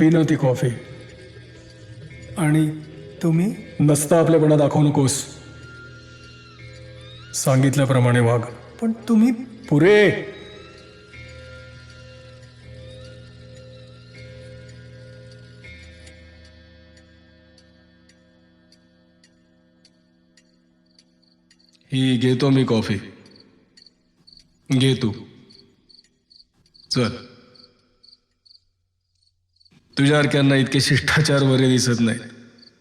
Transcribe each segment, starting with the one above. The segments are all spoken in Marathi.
पी ना ती कॉफी. आणि तुम्ही? नसता आपल्यापणा दाखवू नकोस. सांगितल्याप्रमाणे वाघ पण तुम्ही? पुरे! ही घेतो मी कॉफी. घे तू. चल. तुझ्यासारख्यांना इतके शिष्टाचार वरे दिसत नाहीत.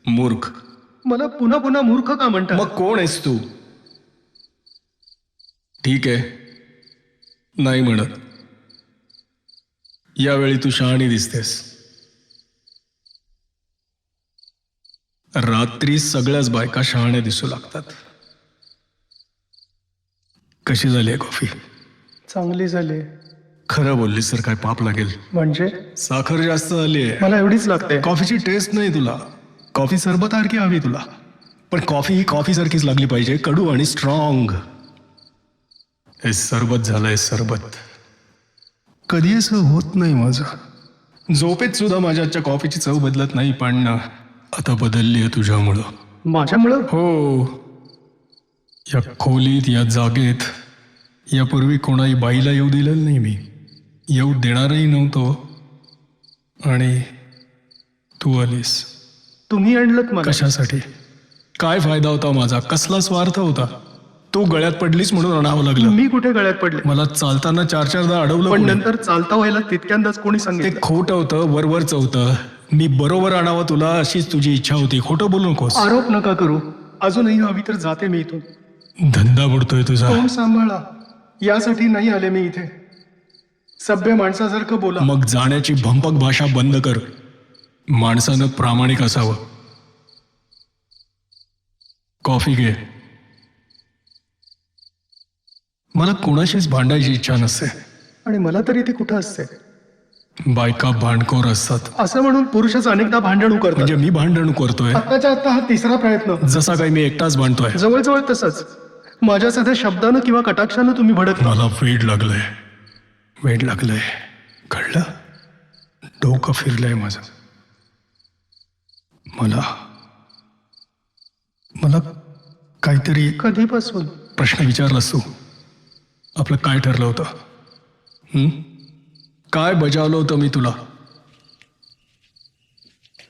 मूर्ख. मला पुन्हा पुन्हा मूर्ख का म्हणता मग कोण आहेस तू? ठीक आहे. नाही म्हणत. यावेळी तू शहाणी दिसतेस. रात्री सगळ्याच बायका शहाण्या दिसू लागतात. कशी झाली आहे कॉफी? चांगली झाली. खरं बोललीस तर काय पाप लागेल. म्हणजे? साखर जास्त झाली आहे. मला एवढीच लागते. कॉफीची टेस्ट नाही तुला. कॉफी सरबतासारखी हवी तुला. पण कॉफी ही कॉफी सारखीच लागली पाहिजे कडू आणि स्ट्रॉंग हे सरबत झालंय सरबत. कधी असं होत नाही माझं. झोपेत सुद्धा माझ्या आजच्या कॉफीची चव बदलत नाही पण आता बदलली आहे तुझ्यामुळं. माझ्यामुळं? हो. या खोलीत या जागेत यापूर्वी कोणाही बाईला येऊ दिलेलं नाही मी. येऊ देणारही नव्हतो. आणि तू आलीस. तुम्ही आणलं मला. कशासाठी? काय फायदा होता माझा? कसला स्वार्थ होता? तू गळ्यात पडलीस म्हणून आणावं लागलं. मी कुठे गळ्यात पडले? मला चालताना चार चारदा अडवलं पण कोणी. नंतर चालता व्हायला तितक्यांदाच कोणी ते सांगितलं? खोट होतं वरवरच होतं मी बरोबर आणावं तुला अशीच तुझी इच्छा होती. खोटं बोलू नकोस. आरोप नका करू. अजूनही हवी तर जाते मी इथून. धंदा बुडतोय तुझा. तोंड सांभाळा. यासाठी नाही आले मी इथे. सभ्य माणसासारखं बोला. मग जाण्याची भंपक भाषा बंद कर. माणसानं प्रामाणिक असावं. कॉफी घे. मला कोणाशीच भांडायची इच्छा नसते. आणि मला तरी ती कुठं असते? बायका भांडखोर असतात. असं म्हणून पुरुषच अनेकदा भांडण करतात म्हणजे मी भांडण करतोय आत्ताच्या आता हा तिसरा प्रयत्न. जसा काही मी एकटाच भांडतोय. जवळजवळ तसंच. माझ्या साध्या शब्दानं किंवा कटाक्षानं तुम्ही भडकता. मला वेड लागलंय. वेड लागलंय. कळलं? डोकं फिरलंय माझं. मला मला काहीतरी कधीपासून? प्रश्न विचारलास तू. आपलं काय ठरलं होतं? हं? काय बजावलं होतं मी तुला?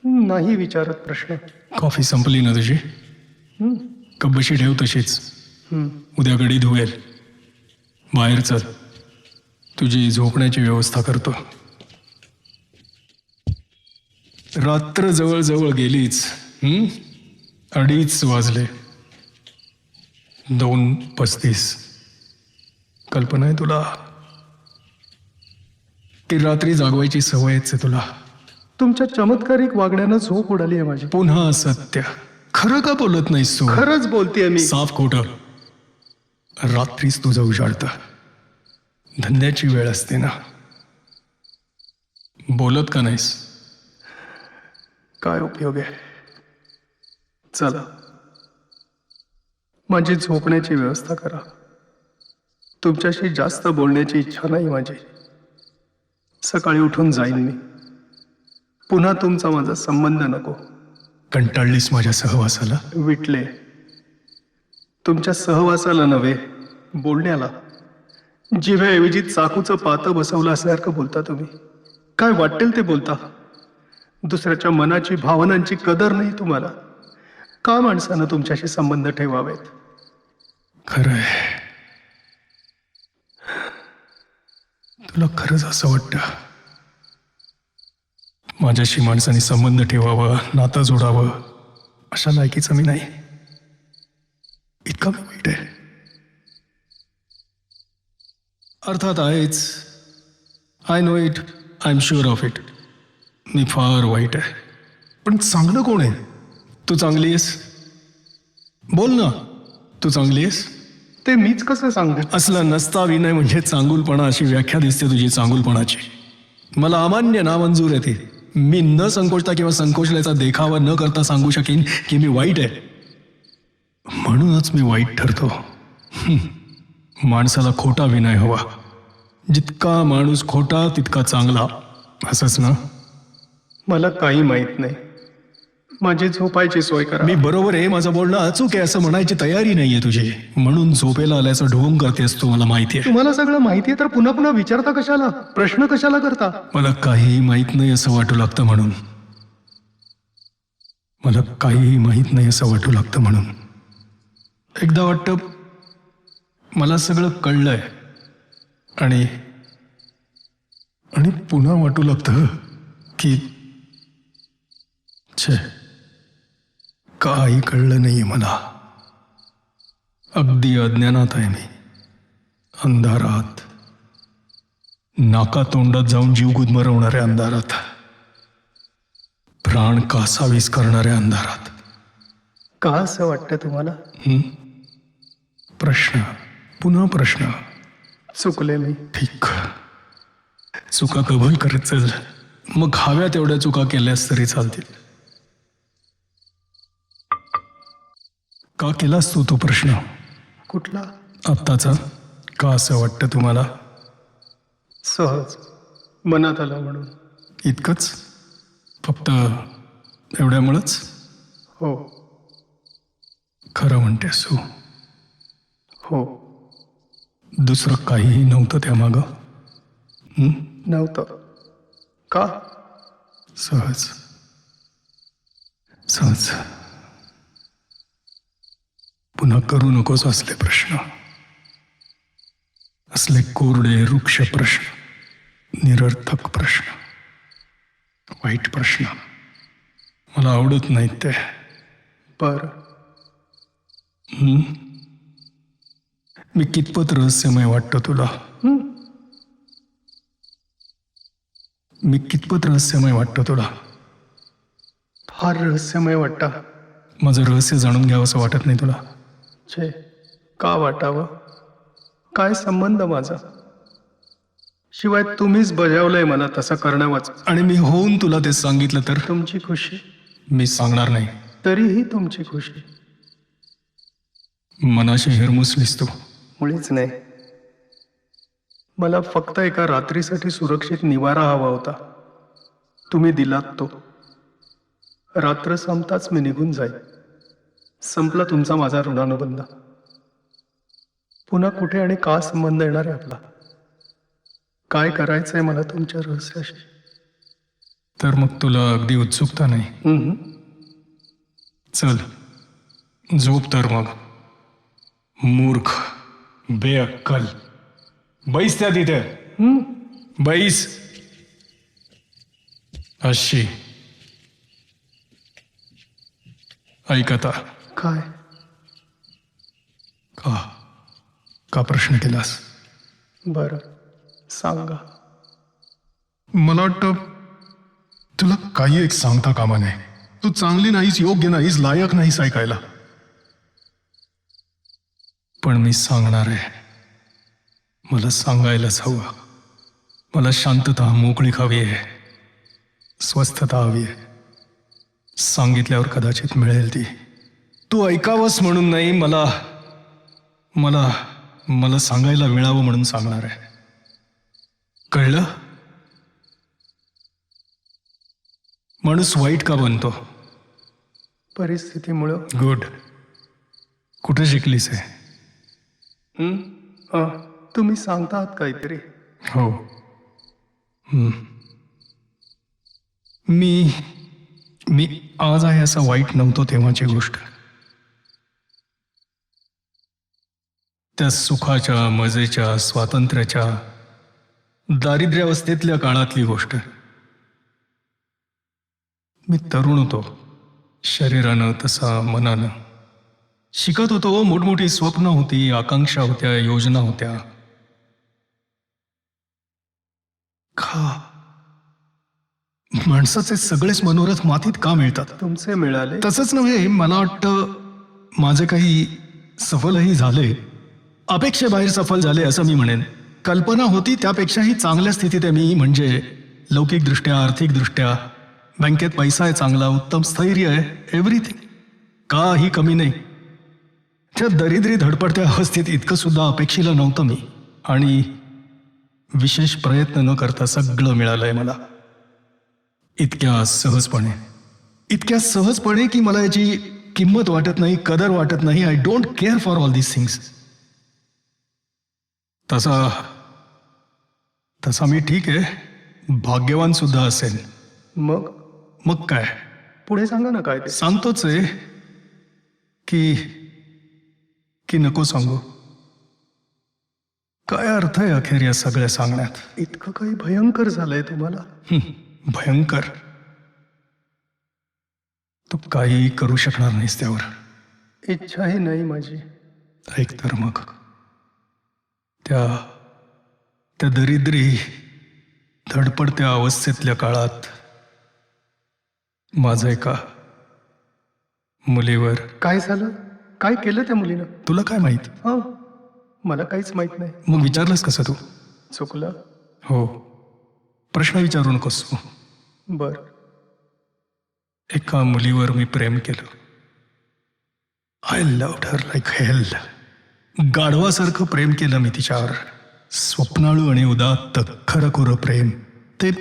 नाही विचारत प्रश्न. कॉफी संपली ना तुझी. कब्बशी ठेव तशीच. उद्या गडी धुवेल. बाहेर चल. तुझी झोपण्याची व्यवस्था करतो. रात्र जवळ गेलीच? अडीच वाजले. दोन पस्तीस. कल्पना आहे तुला? की रात्री जागवायची सवयच आहे तुला. तुमच्या चमत्कारिक वागण्यानं झोप उडाली आहे माझी. पुन्हा सत्य. खरं का बोलत नाहीस तू? खरंच बोलतेय मी. साफ खोट. रात्रीच तुझं उजाडतं. धंद्याची वेळ असते ना. बोलत का नाहीस? काय उपयोग आहे? चला. माझी झोपण्याची व्यवस्था करा. तुमच्याशी जास्त बोलण्याची इच्छा नाही माझी. सकाळी उठून जाईन मी. पुन्हा तुमचा माझा संबंध नको. कंटाळलीस माझ्या सहवासाला? विटले. तुमच्या सहवासाला नव्हे बोलण्याला. जिव्याऐवजी चाकूचं पातं बसवलं असल्यासारखं बोलता तुम्ही. काय वाटेल ते बोलता. दुसऱ्याच्या मनाची भावनांची कदर नाही तुम्हाला. का माणसानं तुमच्याशी संबंध ठेवावेत? खरंय. तुला खरंच असं वाटतं? माझ्याशी माणसाने संबंध ठेवावा नातं जोडावं अशा लायकीचं मी नाही. इतका मी वाईट आहे. अर्थात आहेच. I know it I am sure of it मी फार वाईट आहे. पण चांगलं कोण आहे? तू चांगली आहेस? बोल ना. तू चांगली आहेस? ते मीच कसं सांगू? असला नसता विनय म्हणजे चांगुलपणा अशी व्याख्या दिसते तुझी चांगुलपणाची. मला अमान्य ना मंजूर आहे ती. मी न संकोचता किंवा संकोचल्याचा देखावा न करता सांगू शकेन की मी वाईट आहे. म्हणूनच मी वाईट ठरतो. माणसाला खोटा विनय हवा. जितका माणूस खोटा तितका चांगला. असंच ना? मला काही माहीत नाही. माझी झोपायची सोय करा. मी बरोबर आहे माझं बोलणं अचूक आहे असं म्हणायची तयारी नाहीये तुझी. म्हणून झोपेला आल्याचं ढोंग करतेस तू मला माहिती आहे तुम्हाला सगळं माहिती आहे तर पुन्हा पुन्हा विचारता कशाला? प्रश्न कशाला करता? मला काहीही माहीत नाही असं वाटू लागतं म्हणून. मला काहीही माहीत नाही असं वाटू लागतं म्हणून. एकदा वाटतं मला सगळं कळलंय. आणि आणि पुन्हा वाटू लागतं की छे काही कळलं नाहीये मला. अगदी अज्ञानात आहे मी. अंधारात. नाका तोंडात जाऊन जीव गुदमरवणाऱ्या अंधारात. प्राण कासावीस करणाऱ्या अंधारात. का असं वाटतं तुम्हाला? प्रश्न. पुन्हा प्रश्न. चुकले मी ठीक. चुका कबूल करत चल. मग हव्या तेवढ्या चुका केल्यास तरी चालतील. का केलास तू तो प्रश्न? कुठला? आत्ताचा? का असं वाटतं तुम्हाला? सहज. मनात आला म्हणून. इतकंच? फक्त एवढ्यामुळंच? हो. खरं म्हणतेस तू. हो. दुसरं काहीही नव्हतं त्यामागं? नव्हतं. का? सहज. सहज. पुन्हा करू नकोस असले प्रश्न. असले कोरडे वृक्ष प्रश्न. निरर्थक प्रश्न. वाईट प्रश्न. मला आवडत नाहीत ते हं? मी कितपत रहस्यमय वाटतं तुला? मी कितपत रहस्यमय वाटतं तुला? फार रहस्यमय वाटता. माझं रहस्य जाणून घ्यावं असं वाटत नाही तुला? छे का वाटावं? काय संबंध माझा? शिवाय तुम्हीच बजावलंय मला तसं करण्यावाच आणि मी होऊन तुला ते सांगितलं तर? तुमची खुशी? मी सांगणार नाही. तरीही तुमची खुशी. मनाशी हिरमुसलीस तू. मुळीच नाही. मला फक्त एका रात्रीसाठी सुरक्षित निवारा हवा होता. तुम्ही दिलात तो. रात्र संपताच मी निघून जाईल संपला तुमचा माझा ऋणानुबंध. पुन्हा कुठे आणि का संबंध येणार आहे आपला? काय करायचंय मला तुमच्या रहस्याशी? तर मग तुला अगदी उत्सुकता नाही? हम्म. चल झोप तर मग. मूर्ख. बेअक्कल. बैस त्या तिथे. बैस. अशी ऐक आता. काय? का? का प्रश्न केलास? बरं. सांगा. मला वाटतं तुला काही एक सांगता कामा नाही तू चांगली नाहीस योग्य नाहीस लायक नाहीस ऐकायला. पण मी सांगणार आहे. मला सांगायलाच हवं. मला शांतता मोकळी हवी आहे. स्वस्थता हवी आहे. सांगितल्यावर कदाचित मिळेल ती. तू ऐकावंस म्हणून नाही मला मला मला सांगायला मिळावं म्हणून सांगणार आहे. कळलं? माणूस वाईट का बनतो? परिस्थितीमुळं. गुड. कुठे शिकलीस आहे हम्म? तुम्ही सांगतात काहीतरी. हो. मी मी आज आहे असं वाईट नव्हतो तेव्हाची गोष्ट. त्या सुखाच्या मजेच्या स्वातंत्र्याच्या दारिद्र्यावस्थेतल्या काळातली गोष्ट. मी तरुण होतो. शरीरानं तसा मनानं. शिकत होतो मोठमोठी स्वप्न होती आकांक्षा होत्या योजना होत्या. खा. माणसाचे सगळेच मनोरथ मातीत का मिळतात? तुमचे मिळाले. तसंच नव्हे मला वाटतं माझे काही सफलही झाले. अपेक्षेबाहेर सफल झाले असं मी म्हणेन. कल्पना होती त्यापेक्षाही चांगल्या स्थितीत आहे मी म्हणजे लौकिकदृष्ट्या आर्थिकदृष्ट्या बँकेत पैसा आहे चांगला उत्तम स्थैर्य आहे एव्हरीथिंग काही कमी नाही. त्या दरिद्री धडपडत्या अवस्थेत इतकं सुद्धा अपेक्षेला नव्हतं मी. आणि विशेष प्रयत्न न करता सगळं मिळालंय मला. इतक्या सहजपणे. इतक्या सहजपणे की मला याची किंमत वाटत नाही कदर वाटत नाही. I don't care for all these things तसा तसा मी ठीक आहे. भाग्यवान सुद्धा असेल. मग? मग काय? पुढे सांगा ना काय सांगतोच आहे की की नको सांगू? काय अर्थ आहे अखेर या सगळ्या सांगण्यात? इतकं काही भयंकर झालंय तुम्हाला? भयंकर. तू काही करू शकणार नाहीस त्यावर. इच्छाही नाही माझी. ऐक तर मग. त्या त्या दरिद्री धडपडत्या अवस्थेतल्या काळात माझं एका मुलीवर काय झालं? काय केलं त्या मुलीनं? तुला काय माहीत? हा. मला काहीच माहीत नाही. मग विचारलंस कसं तू? चुकलं. हो. प्रश्न विचारू नकोस तू. बर. एका मुलीवर मी प्रेम केलं. I loved her like hell गाढवासारखं प्रेम केलं मी तिच्यावर. स्वप्नाळू आणि उदात्त खरं खुरं प्रेम. ते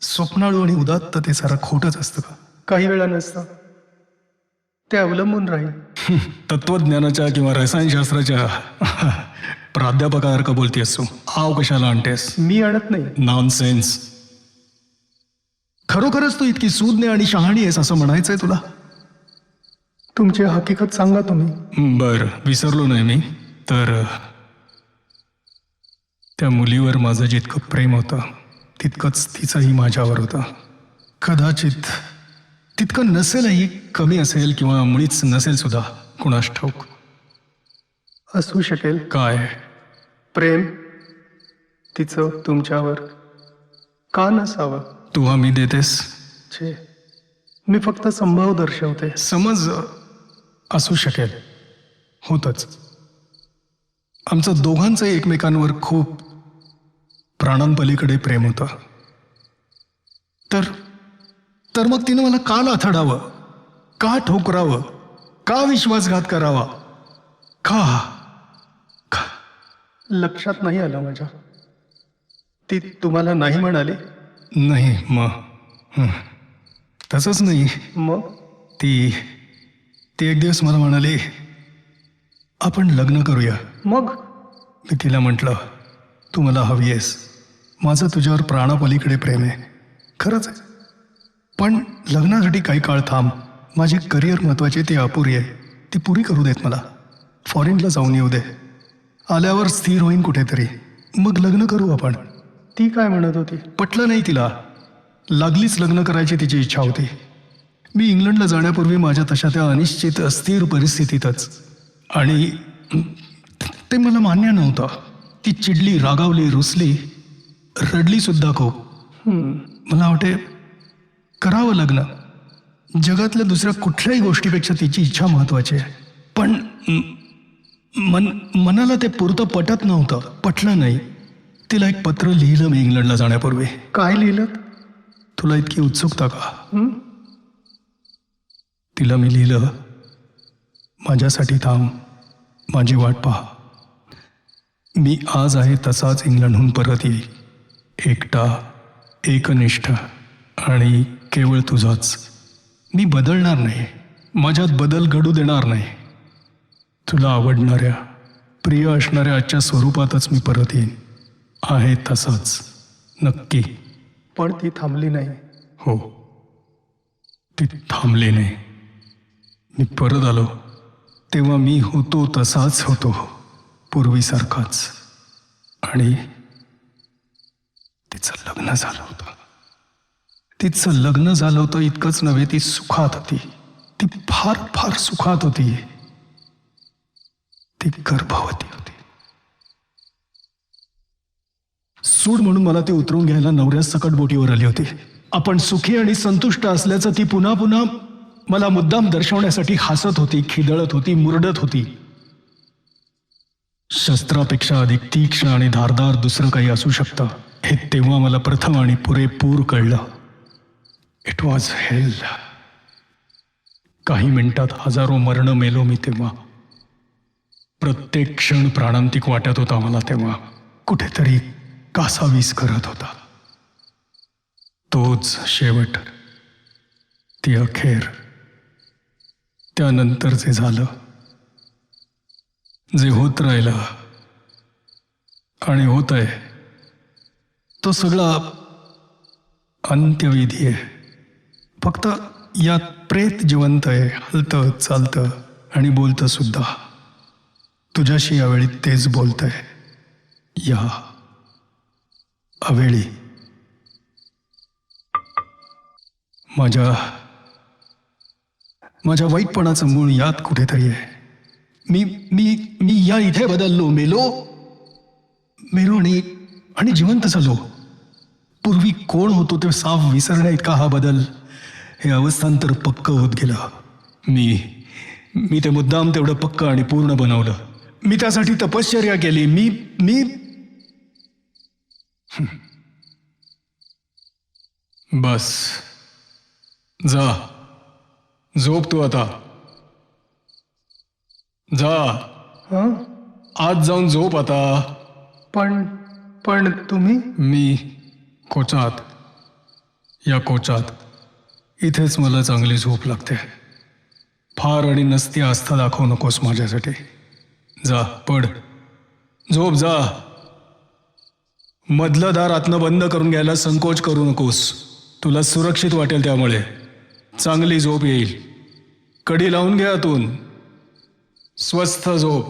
स्वप्नाळू आणि उदात्त ते सारं खोटंच असतं का? काही वेळा नसतं. ते अवलंबून राहील. तत्वज्ञानाच्या किंवा रसायनशास्त्राच्या प्राध्यापकासारखं बोलतेस तू. आव कशाला आणतेस? मी आणत नाही. नॉनसेन्स खरोखरच तू इतकी सूज्ञ आणि शहाणी आहेस असं म्हणायचंय तुला? तुमची हकीकत सांगा तुम्ही. बर. विसरलो नाही मी. तर त्या मुलीवर माझं जितकं प्रेम होतं तितकंच तिचंही माझ्यावर होतं. कदाचित तितकं नसेलही कमी असेल किंवा मुळीच नसेल सुद्धा कुणास ठाऊक. असू शकेल. काय? प्रेम तिचं तुमच्यावर का नसावं? तू हमी देतेस. छे. मी फक्त संभव दर्शवते. समज असू शकेल. होतच. आमचं दोघांचं एकमेकांवर खूप प्राणांपलीकडे प्रेम होतं. तर तर मग तिनं मला का नाथडावं? का ठोकरावं? का विश्वासघात करावा? का? का? लक्षात नाही आलं माझ्या. ती तुम्हाला नाही म्हणाली? नाही मग. तसंच नाही. मग ती ती एक दिवस मला म्हणाली आपण लग्न करूया. मग? मी तिला म्हटलं तू मला हवी आहेस. माझं तुझ्यावर प्राणापलीकडे प्रेम आहे. खरंच आहे. पण लग्नासाठी काही काळ थांब. माझे करिअर महत्त्वाचे ते अपुरी आहे. ती पुरी करू देत मला. फॉरेनला जाऊन येऊ दे. आल्यावर स्थिर होईन कुठेतरी. मग लग्न करू आपण. ती काय म्हणत होती? पटलं नाही तिला. लागलीच लग्न करायची तिची इच्छा होती. मी इंग्लंडला जाण्यापूर्वी माझ्या तशा त्या अनिश्चित अस्थिर परिस्थितीतच. आणि ते मला मान्य नव्हतं. ती चिडली रागावली रुसली. रडली सुद्धा खूप. मला वाटे करावं लग्न जगातल्या दुसऱ्या कुठल्याही गोष्टीपेक्षा तिची इच्छा महत्वाची आहे. पण मन मनाला ते पुरतं पटत नव्हतं पटलं नाही. तिला एक पत्र लिहिलं मी इंग्लंडला जाण्यापूर्वी. काय लिहिलं तुला इतकी उत्सुकता का? हं? तिला मी लिहिलं माझ्यासाठी थांब माझी वाट पहा. मी आज आहे तसाच इंग्लंडहून परत येईल. एकटा एकनिष्ठ आणि केवळ तुझाच. मी बदलणार नाही. माझ्यात बदल घडू देणार नाही. तुला आवडणाऱ्या प्रिय असणाऱ्या आजच्या स्वरूपातच मी परत येईन. आहे तसाच. नक्की. पण ती थांबली नाही. हो. ती थांबली नाही. मी परत आलो. तेव्हा मी होतो तसाच होतो. पूर्वीसारखाच. आणि तिचं लग्न झालं होतं. तिचं लग्न झालं होतं इतकंच नव्हे ती सुखात होती. ती फार फार सुखात होती. ती गर्भवती होती. सूड म्हणून मला ती उतरून घ्यायला नवऱ्या सकट बोटीवर आली होती. आपण सुखी आणि संतुष्ट असल्याचं ती पुन्हा पुन्हा मला मुद्दाम दर्शवण्यासाठी हसत होती खिदळत होती मुरडत होती. शस्त्रापेक्षा अधिक तीक्ष्ण आणि धारदार दुसरं काही असू शकतं हे तेव्हा मला प्रथम आणि पुरेपूर कळलं. इट वॉज हेल काही मिनिटात हजारो मरण मेलो मी तेव्हा. प्रत्येक क्षण प्राणांतिक वाटत होता मला तेव्हा. कुठेतरी कासावीस करत होता. तोच शेवट. ती अखेर. त्यानंतर जे झालं. जे होत राहिलं. आणि होत आहे तो सगळा अंत्यविधी आहे. फक्त यात प्रेत जिवंत आहे हलतं चालतं आणि बोलतं सुद्धा. तुझ्याशी यावेळी तेच बोलतंय. या. अवेळी. माझ्या माझ्या वाईटपणाचं मूळ यात कुठेतरी आहे. मी मी मी या इथे बदललो मेलो. मेलो आणि आणि जिवंत झालो. पूर्वी कोण होतो ते साफ विसरण्या इतका हा बदल. हे अवस्थांतर पक्क होत गेलं. मी मी ते मुद्दाम तेवढं पक्क आणि पूर्ण बनवलं. मी त्यासाठी तपश्चर्या केली. मी मी बस. जा. झोप तू आता. जा. हां? आज जाऊन झोप आता. पण पण तुम्ही? मी कोचात. या कोचात. इथेच मला चांगली झोप लागते. फार आणि नसती आस्था दाखवू नकोस माझ्यासाठी. जा पड. झोप जा. मधलं दार आतनं बंद करून घ्यायला संकोच करू नकोस. तुला सुरक्षित वाटेल त्यामुळे. चांगली झोप येईल. कडी लावून घ्या आतून. स्वस्थ झोप.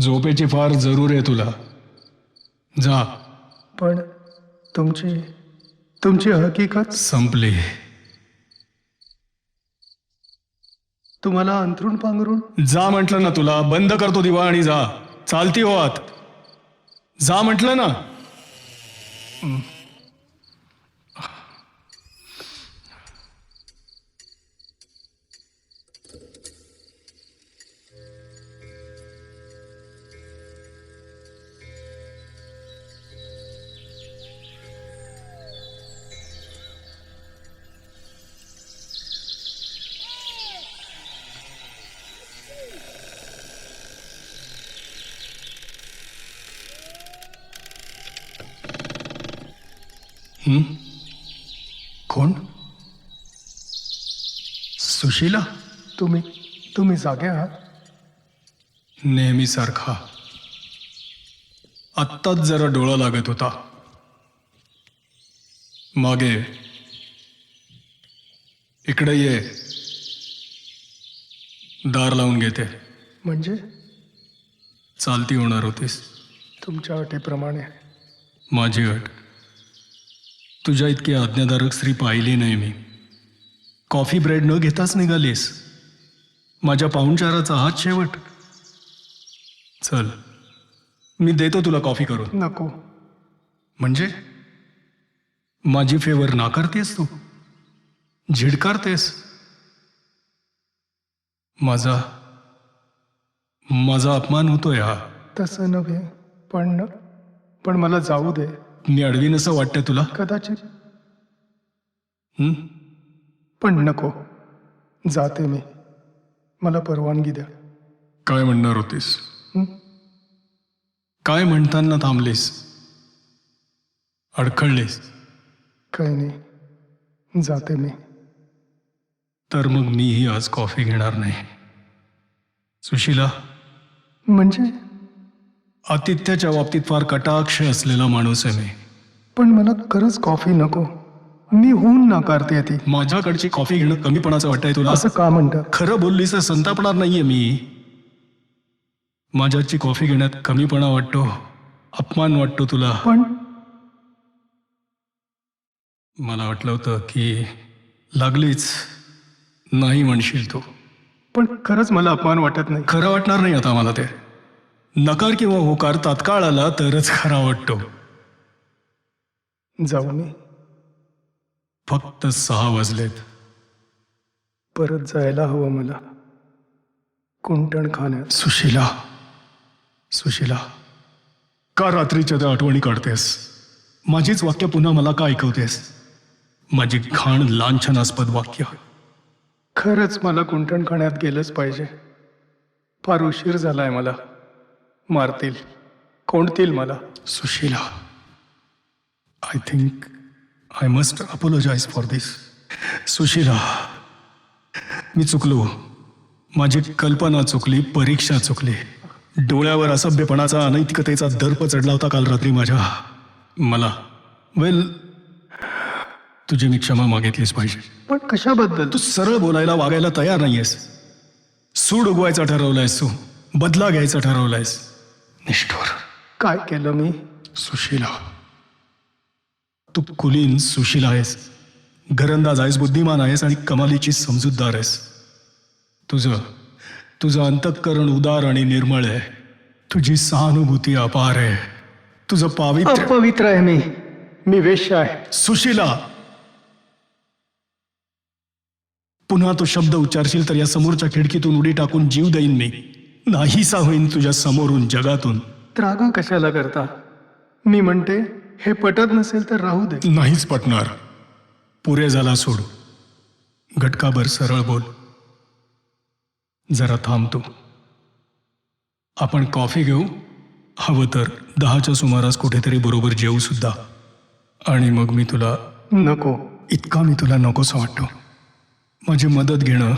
झोपेची फार जरूर आहे तुला. जा. पण तुमची तुमची हकीकत? संपली. तुम्हाला अंथरूण पांघरून जा म्हटलं ना तुला. बंद करतो दिवा आणि जा. चालती हो आत. जा म्हटलं ना. सुशीला तुम्ही तुम्ही जागे आहात? नेहमीसारखा। आत्ताच जरा डोळा लागत होता। मागे। इकडे ये। दार लावून घेते। म्हणजे? चालती होणार होतीस। तुमच्या अटीप्रमाणे। माझी अट। तुझ्या इतकी आज्ञाधारक स्त्री पाहिली नाही मी। कॉफी ब्रेड न घेताच निघालीस. माझ्या पाहुणचाराचा हात शेवट. चल मी देतो तुला कॉफी करून. नको. म्हणजे? माझी फेवर नाकारतेस तू. झिडकारतेस. माझा माझा अपमान होतोय हा. तसं नव्हे पण पण मला जाऊ दे. मी अडवीन असं वाटतंय तुला. कदाचित. हं? पण नको. जाते मी. मला परवानगी द्या. काय म्हणणार होतीस? हं? काय म्हणताना थांबलीस? अडखळलीस? काही नाही. जाते मी. तर मग मीही आज कॉफी घेणार नाही. सुशीला? म्हणजे? आतिथ्याच्या बाबतीत फार कटाक्ष असलेला माणूस आहे मी. पण मला खरंच कॉफी नको. मी होऊन नाकारते ती. माझ्याकडची कॉफी घेणं कमीपणाचं वाटतंय तुला? असं का म्हणतात खरं बोललीस तर संतापणार नाहीये मी. माझ्याची कॉफी घेण्यात कमीपणा वाटतो अपमान वाटतो तुला. पण मला वाटलं होतं की लागलीच नाही म्हणशील तू. पण खरंच मला अपमान वाटत नाही. खरं वाटणार नाही आता मला ते. नकार किंवा होकार तात्काळ आला तरच खरा वाटतो. जाऊ मी. फक्त सहा वाजलेत. परत जायला हवं मला. कुंटण खाण्यात. सुशीला सुशीला का रात्रीच्या त्या आठवणी काढतेस? माझीच वाक्य पुन्हा मला का ऐकवतेस? माझी घाण लांछनास्पद वाक्य. खरंच मला कुंटण खाण्यात गेलंच पाहिजे. फार उशीर झालाय मला. मारतील. कोणतील मला. Sushila I think I must apologise for this Sushila मी चुकलो. माझी कल्पना चुकली परीक्षा चुकली. डोळ्यावर असभ्यपणाचा अनैतिकतेचा दर्प चढला होता काल रात्री माझ्या. मला वेल तुझी मी क्षमा मागितलीच पाहिजे. पण कशाबद्दल? तू सरळ बोलायला वागायला तयार नाहीयेस. सूड उगवायचा ठरवलायस तू. बदला घ्यायचा ठरवलायस. निष्ठुर. काय केलं मी? सुशीला तू कुलीन सुशीला आहेस. घरंदाज आहेस बुद्धिमान आहेस आणि कमालीची समजूतदार आहेस. तुझं तुझं अंतःकरण उदार आणि निर्मळ आहे. तुझी सहानुभूती अपार आहे. तुझं पावित्र्य अपवित्र आहे मी. मी वेश्य आहे. सुशीला! पुन्हा तो शब्द उच्चारशील तर या समोरच्या खिडकीतून उडी टाकून जीव देईन मी. नाहीसा होईन तुझ्या समोरून जगातून. त्रागा कशाला करता? मी म्हणते हे पटत नसेल तर राहू दे. नाहीच पटणार. पुरे झाला सोड. घटकाभर सरळ बोल. जरा थांबतो आपण कॉफी घेऊ. हवं तर दहाच्या सुमारास कुठेतरी बरोबर जेवू सुद्धा. आणि मग मी तुला नको. इतका मी तुला नकोसं वाटतो. माझी मदत घेणं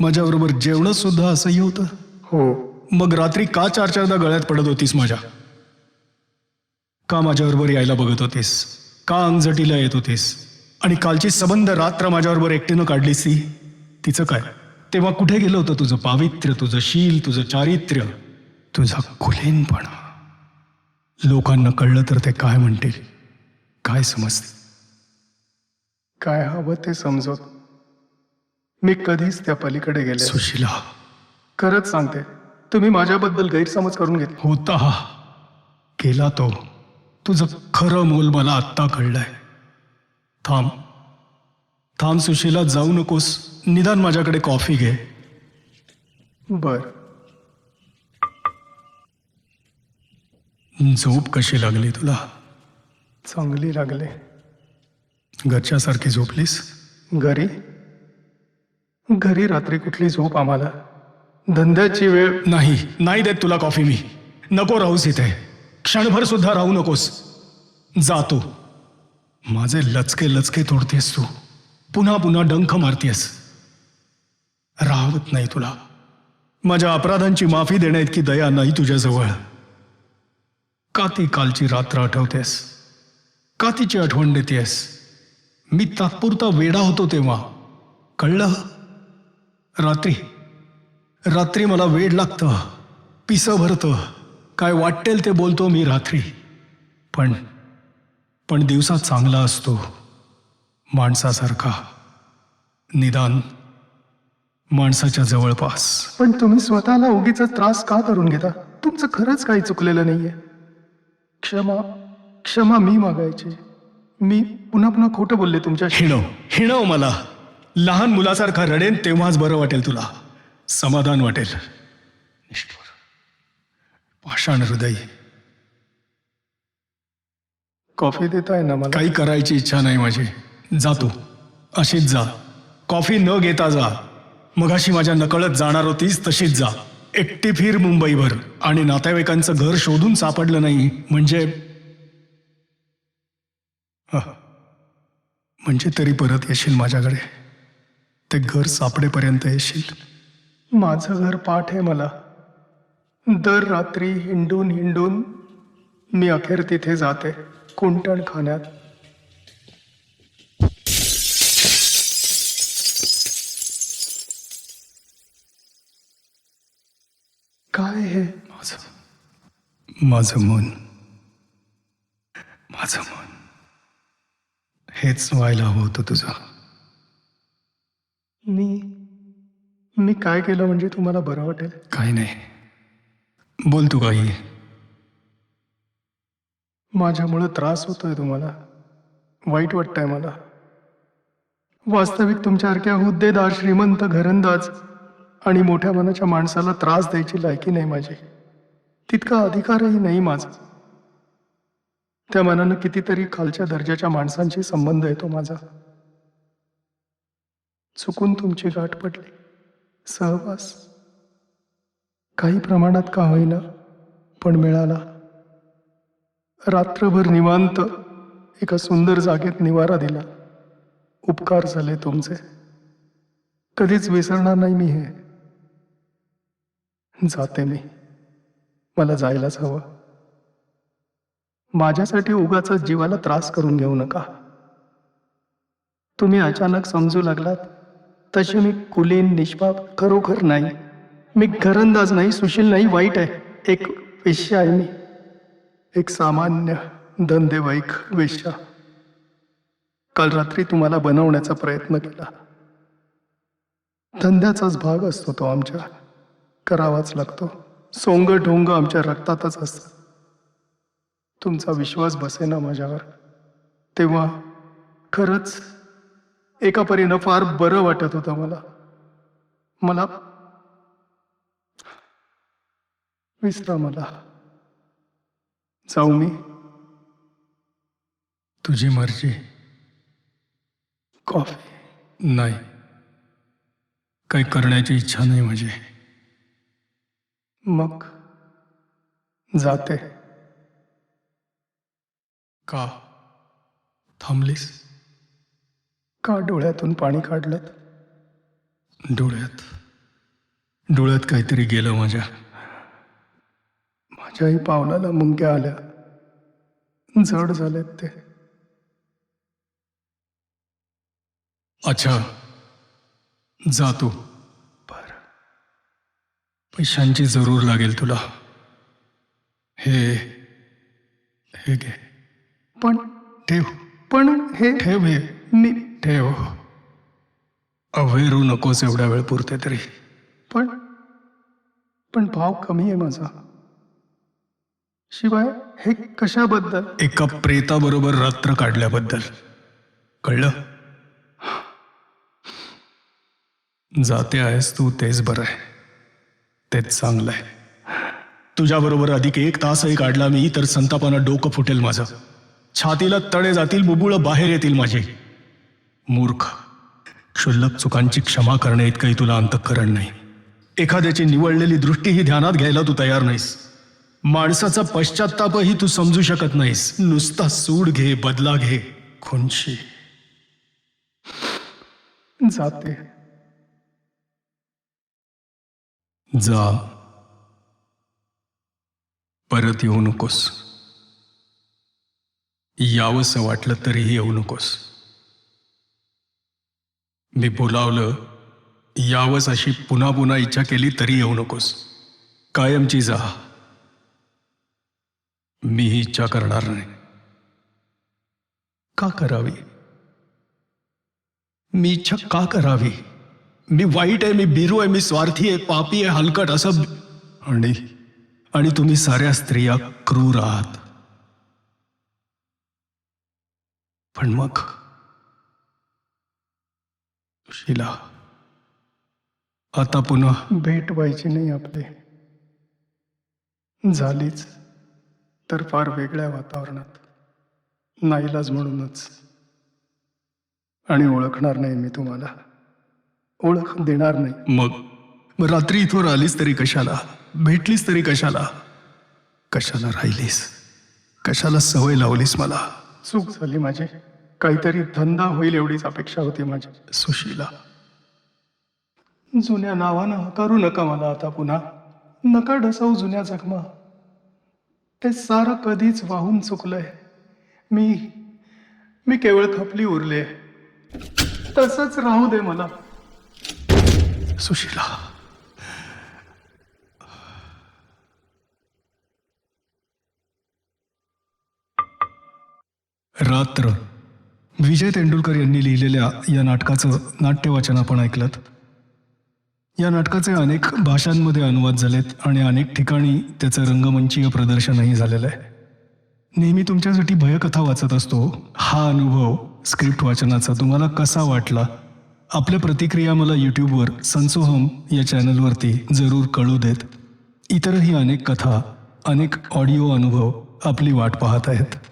माझ्याबरोबर जेवणं सुद्धा असंही होतं. हो. मग रात्री का चार चारदा गळ्यात पडत होतीस माझ्या? का माझ्याबरोबर यायला बघत होतीस? का अंगझटीला येत होतीस? आणि कालची सबंध रात्र माझ्याबरोबर एकटीनं काढलीस ती तिचं काय? तेव्हा कुठे गेलं होतं तुझं पावित्र्य तुझं शील तुझं चारित्र्य? तुझा कुलीनपणा लोकांना कळलं तर ते काय म्हणतील? काय समजते काय हवं ते समजवत मी कधीच त्या पलीकडे गेले सुशिला. खरंच सांगते तुम्ही माझ्याबद्दल गैरसमज करून घेतले. होता. हा केला तो. तुझं खरं मोल मला आत्ता कळलंय. थांब. थांब सुशीला जाऊ नकोस. निदान माझ्याकडे कॉफी घे. बर. झोप कशी लागली तुला? चांगली लागले. घरच्यासारखी झोपलीस? घरी. घरी रात्री कुठली झोप आम्हाला? धंद्याची वेळ नाही. नाही देत तुला कॉफी मी. नको राहूस इथे. क्षणभर सुद्धा राहू नकोस. जातो माझे लचके लचके तोडतेस तू. पुन्हा पुन्हा डंख मारतेस. राहत नाही तुला. माझ्या अपराधांची माफी देण्या इतकी दया नाही तुझ्याजवळ. का ती कालची रात्र आठवतेस? का तिची आठवण देतेस? मी तात्पुरता वेडा होतो तेव्हा. कळलं? रात्री. रात्री मला वेड लागतं. पिसं भरतं. काय वाटेल ते बोलतो मी रात्री. पण पण दिवसा चांगला असतो माणसासारखा. निदान माणसाच्या जवळपास. पण तुम्ही स्वतःला उगीच त्रास का करून घेता? तुमचं खरंच काही चुकलेलं नाहीये. क्षमा क्षमा मी मागायची. मी पुन्हा पुन्हा खोटं बोलले तुमच्याशी. हिणव हिणव मला. लहान मुलासारखा रडेन तेव्हाच बरं वाटेल तुला. समाधान वाटेल. पाषाण हृदय. कॉफी देताय ना मला? काही करायची इच्छा नाही माझी. जातो अशीच जा. कॉफी न घेता जा. मगाशी माझ्या नकळत जाणार होतीस तशीच जा. एकटी फिर मुंबईभर. आणि नातेवाईकांचं घर शोधून सापडलं नाही म्हणजे. म्हणजे तरी परत येशील माझ्याकडे. ते घर सापडेपर्यंत येशील. माझं घर पाठ आहे मला. दर रात्री हिंडून हिंडून मी अखेर तिथे जाते कुंटण खाण्यात. काय हे माझं? माझं मन. माझं मन. हेच व्हायला हवं होतं तुझं. मी मी काय केलं म्हणजे तुम्हाला बरं वाटेल? काही नाही. बोल तू काही. माझ्यामुळं त्रास होतोय तुम्हाला. वाईट वाटतंय मला. वास्तविक तुमच्यासारख्या हुद्देदार श्रीमंत घरंदाज आणि मोठ्या मनाच्या माणसाला त्रास द्यायची लायकी नाही माझी. तितका अधिकारही नाही माझा. त्या मनानं कितीतरी खालच्या दर्जाच्या माणसांशी संबंध येतो माझा. चुकून तुमची गाठ पडली. सहवास. काही प्रमाणात का होईना पण मिळाला. रात्रभर निवांत एका सुंदर जागेत निवारा दिला. उपकार झाले तुमचे. कधीच विसरणार नाही मी हे. जाते मी. मला जायलाच हवं. माझ्यासाठी उगाच जीवाला त्रास करून घेऊ नका. तुम्ही अचानक समजू लागलात तसे मी कुलीन निष्पाप खरोखर नाही. मी घरंदाज नाही सुशील नाही वाईट आहे. एक वेश्या आहे मी. एक सामान्य धंदेवाईक वेश्या. काल रात्री तुम्हाला बनवण्याचा प्रयत्न केला. धंद्याचाच भाग असतो तो आमच्या. करावाच लागतो. सोंग ढोंग आमच्या रक्तातच असतात. तुमचा विश्वास बसेना माझ्यावर. तेव्हा खरंच एका परीनं फार बरं वाटत होतं मला. मला विसरा मला जाऊ मी. तुझी मर्जी. कॉफी. नाही. काही करण्याची इच्छा नाही माझी. मग? जाते. का? थांबलीस? का डोळ्यातून पाणी काढलं डोळ्यात. डोळ्यात काहीतरी गेलं माझ्या. माझ्याही पावलाला मुंग्या आल्या. जड झालेत ते. अच्छा. जा तू. बर. पैशांची जरूर लागेल तुला. हे हे घे. पण ठेव. पण हे ठेव हे. मी ठेव. अवेरू नकोस एवढ्या वेळ पुरते तरी. पण पण भाव कमी आहे माझा. शिवाय हे कशाबद्दल? एका प्रेताबरोबर रात्र काढल्याबद्दल. कळलं? जाते आहेस तू तेच बरं आहे. तेच चांगलं आहे. तुझ्याबरोबर अधिक एक तासही काढला मी तर संतापानं डोकं फुटेल माझं. छातीला तळे जातील बुबुळं बाहेर येतील माझे. मूर्ख. क्षुल्लक चुकांची क्षमा करणे इतकंही तुला अंतःकरण नाही. एखाद्याची निवडलेली दृष्टीही ध्यानात घ्यायला तू तयार नाहीस. माणसाचा पश्चातापही तू समजू शकत नाहीस. नुसता सूड घे बदला घे. खुनशी जाते. जा. परत येऊ नकोस. यावंसं वाटलं तरीही येऊ नकोस. मी बोलावलं यावंस अशी पुन्हा पुन्हा इच्छा केली तरी येऊ नकोस. कायमची जा. मी ही इच्छा करणार नाही. का करावी? मी इच्छा का करावी? मी वाईट आहे मी बिरू आहे मी स्वार्थी आहे पापी आहे हलकट असं आणि आणि तुम्ही साऱ्या स्त्रिया क्रूर आहात. पण मग? शिला आता पुन्हा भेट व्हायची नाही आपली. झालीच. तर फार वेगळ्या वातावरणात. नाईलाज म्हणूनच. आणि ओळखणार नाही मी तुम्हाला. ओळख देणार नाही. मग? रात्री इथवर आलीस तरी कशाला? भेटलीस तरी कशाला? कशाला राहिलीस? कशाला सवय लावलीस मला? चूक झाली माझी. काहीतरी धंदा होईल एवढीच अपेक्षा होती माझी. सुशीला. जुन्या नावानं हकारू नका मला आता पुन्हा. नका ढसवू जुन्या जखमा. ते सारं कधीच वाहून चुकलंय. मी मी केवळ खपली उरले तसंच राहू दे मला. सुशीला. रात्र. विजय तेंडुलकर यांनी लिहिलेल्या या नाटकाचं नाट्यवाचन आपण ऐकलं या नाटकाचे अनेक भाषांमध्ये अनुवाद झालेत आणि अनेक ठिकाणी त्याचं रंगमंचीय प्रदर्शनही झालेलं आहे. नेहमी तुमच्यासाठी भयकथा वाचत असतो हा अनुभव स्क्रिप्ट वाचनाचा. तुम्हाला कसा वाटला? आपल्या प्रतिक्रिया मला यूट्यूबवर संसोहम या चॅनलवरती जरूर कळू देत. इतरही अनेक कथा अनेक ऑडिओ अनुभव आपली वाट पाहत आहेत.